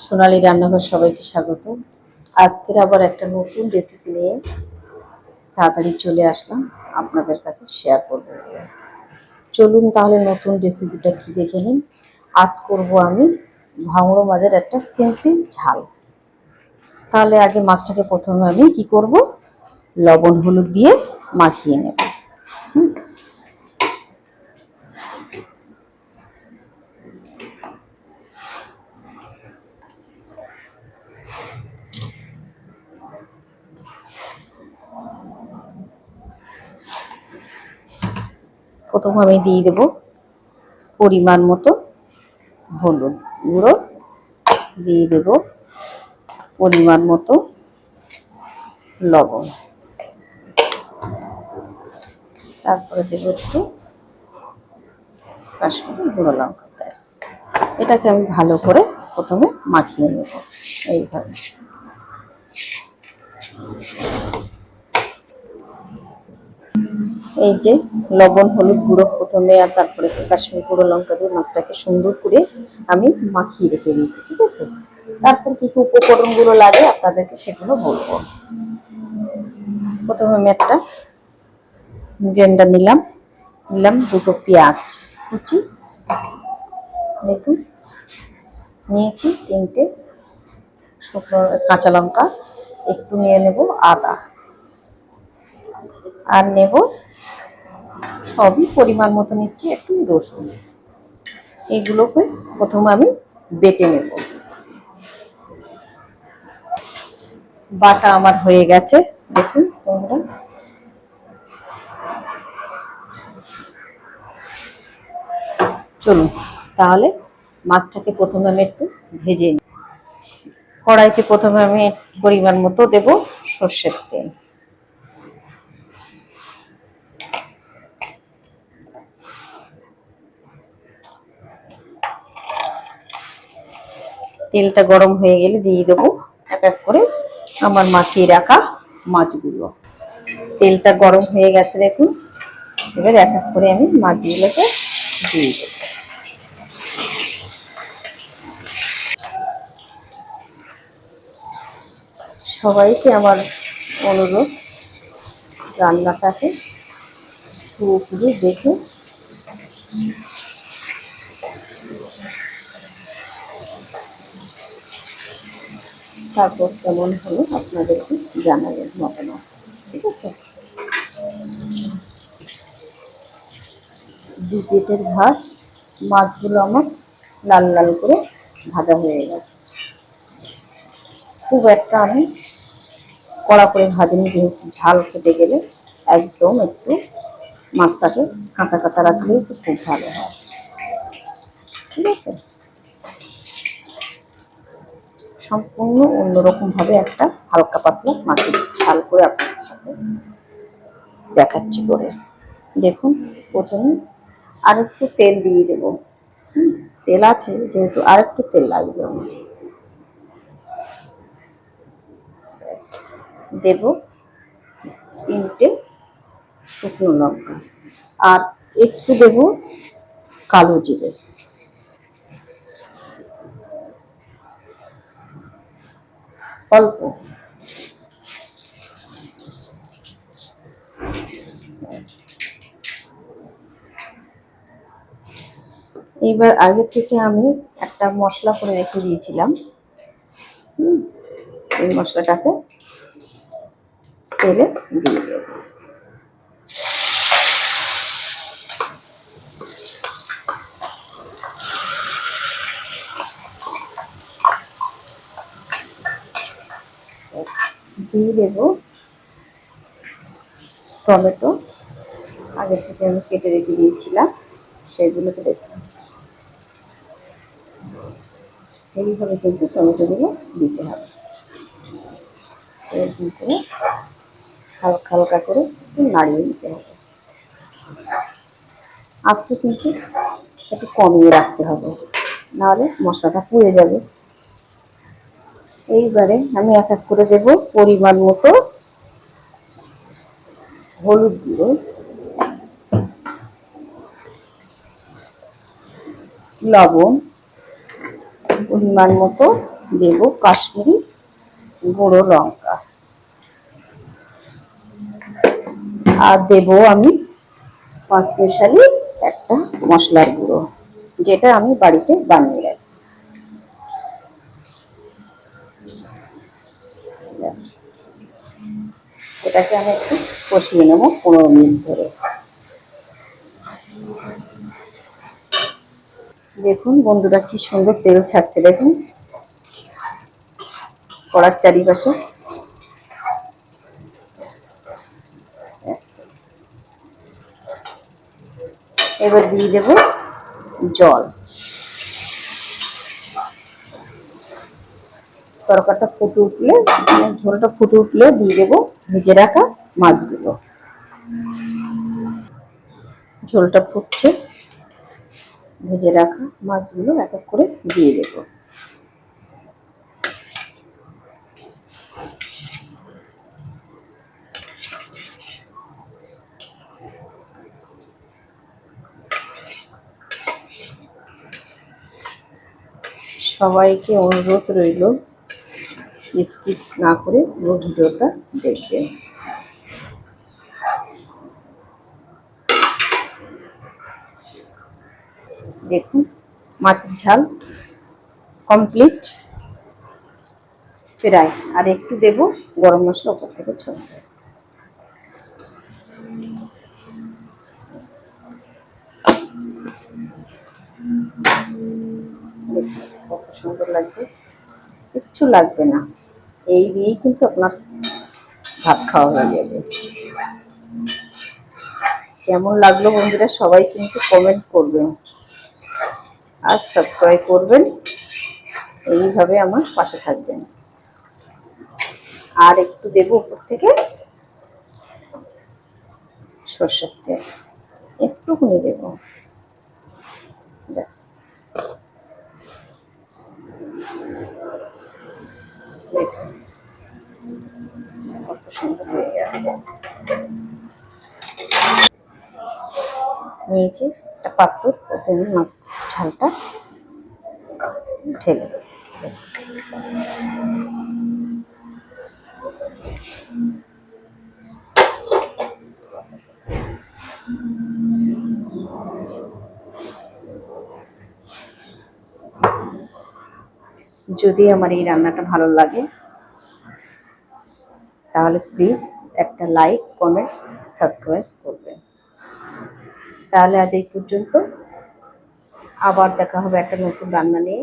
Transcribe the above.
সোনালী রান্নাঘর সবাইকে স্বাগত। আজকের আবার একটা নতুন রেসিপি নিয়ে তাড়াতাড়ি চলে আসলাম আপনাদের কাছে শেয়ার করব। চলুন তাহলে নতুন রেসিপিটা কি দেখে নিন। আজ করব আমি ভাঙড়ো মাছের একটা সিম্পল ঝাল। তাহলে আগে মাছটাকে প্রথমে আমি কি করব? লবণ, হলুদ দিয়ে মাখিয়ে নেব। হুম। প্রথম আমি দিয়ে দেব পরিমাণ মতো হলুদ গুঁড়ো। দিয়ে দেব পরিমাণ মতো লবণ। তারপরে দেব একটু কাশ্মীরি গুঁড়ো লঙ্কা, ব্যাস। এটাকে আমি ভালো করে প্রথমে মাখিয়ে নেব এইভাবে। এই যে লবণ, হলুদ গুঁড়ো প্রথমে আর তারপরে কাশ্মীর গুঁড়ো লঙ্কা দিয়ে মাছটাকে সুন্দর করে আমি মাখিয়ে রেখে দিয়েছি, ঠিক আছে? তারপর কি কি উপকরণগুলো লাগে আপনাদেরকে সেগুলো বলব। প্রথমে আমি একটা গ্রেন্ডার নিলাম নিলাম দুটো পেঁয়াজ কুচি, দেখুন, নিয়েছি তিনটে শুকনো কাঁচা লঙ্কা, একটু নিয়ে নেব আদা। আর নেব সবই পরিমাণ মতো নিচ্ছি একটু রসুন। এগুলোকে প্রথমে আমি বেটে নেব। বাটা আমার হয়ে গেছে। দেখুন বন্ধুরা। চলুন, তাহলে মাছটাকে প্রথমে আমি একটু ভেজে নিই। কড়াইতে প্রথমে আমি পরিমাণ মতো দেব সর্ষের তেল। তেলটা গরম হয়ে গেলে দিয়ে দেবো এক এক করে আমার মাখিয়ে রাখা মাছগুলো। তেলটা গরম হয়ে গেছে দেখুন। এবার এক এক করে আমি মাছগুলোকে দিয়ে দেবো। সবাইকে আমার অনুরোধ, রান্নাটাকে পুরোপুরি দেখে তারপর কেমন হলো আপনাদেরকে জানাবেন মতামত ঠিক আছে? দু প্লেটের ভাত মাছগুলো আমার লাল লাল করে ভাজা হয়ে গেছে। খুব একটা আমি কড়া করে ভাজিনি, যেহেতু ঝাল খেতে গেলে একদম একটু মাছটাকে কাঁচা কাঁচা রাখলেই খুব ভালো হয়। ঠিক আছে? সম্পূর্ণ অন্যরকম ভাবে একটা হালকা পাতলা মাছের ঝাল করে আপনাদের সাথে দেখাচ্ছি করে। দেখুন, প্রথমে আর একটু তেল দিয়ে দেব। তেল আছে, যেহেতু আর একটু তেল লাগবে আমার। দেব তিনটে শুকনো লঙ্কা। আর একটু দেব কালো জিরে। অল্প। এইবার আগে থেকে আমি একটা মশলা করে রেখে দিয়েছিলাম। হুম, এই মশলাটাকে তেলে দিয়ে দেব। দিয়ে দেব টমেটো। আগে থেকে আমি কেটে রেখে দিয়েছিলাম, সেগুলোকে দেখুন। এইভাবে কিন্তু টমেটোগুলো দিতে হবে। হালকা হালকা করে নাড়িয়ে নিতে হবে। আজকে কিন্তু একটু কমিয়ে রাখতে হবে, নাহলে মশলাটা পুড়ে যাবে। এইবারে আমি এক এক করে দেব পরিমাণ মতো হলুদ গুঁড়ো। লবণ পরিমাণ মতো দেব কাশ্মীরি গুঁড়ো লঙ্কা। আর দেব আমি পাঁচ মিশালি একটা মশলার গুঁড়ো, যেটা আমি বাড়িতে বানিয়ে রাখি এটাকে আমি একটু কষিয়ে নেব পনেরো মিনিট ধরে। দেখুন বন্ধুরা কি সুন্দর তেল ছাড়ছে, দেখুন। কড়ার চারিপাশে। এবার দিয়ে দেব জল। তরকাটা ফুটে উঠলে মানে ঝোলটা ফুটে উঠলে দিয়ে দেবো ভেজে রাখা মাছগুলো। ঝোলটা ফুটছে, ভেজে রাখা মাছগুলো এক এক করে দিয়ে দেবো। সবাইকে অনুরোধ রইল স্কিপ না করে পুরো ভিডিওটা দেখবেন। দেখুন, মাছের ঝাল কমপ্লিট প্রায়, আর একটু দেব গরম মশলা ওপর থেকে কত সুন্দর লাগছে। কিচ্ছু লাগবে না। এই দিয়েই কিন্তু আপনার ভাত খাওয়া হয়ে যাবে। কেমন লাগল বন্ধুরা সবাই কিন্তু কমেন্ট করবেন আর সাবস্ক্রাইব করবেন। এইভাবে আমার পাশে থাকবেন। আর একটু দেবো উপর থেকে সর্ষের তেল। একটুখানি দেবো। ব্যাস দেখুন কত সুন্দর নিয়েছি একটা পাত্র, ওতে আমি মাছ ঝালটা ঢেলে যদি আমার এই রান্নাটা ভালো লাগে তাহলে প্লিজ একটা লাইক কমেন্ট সাবস্ক্রাইব করবেন। তাহলে আজ এই পর্যন্ত। আবার দেখা হবে একটা নতুন রান্না নিয়ে।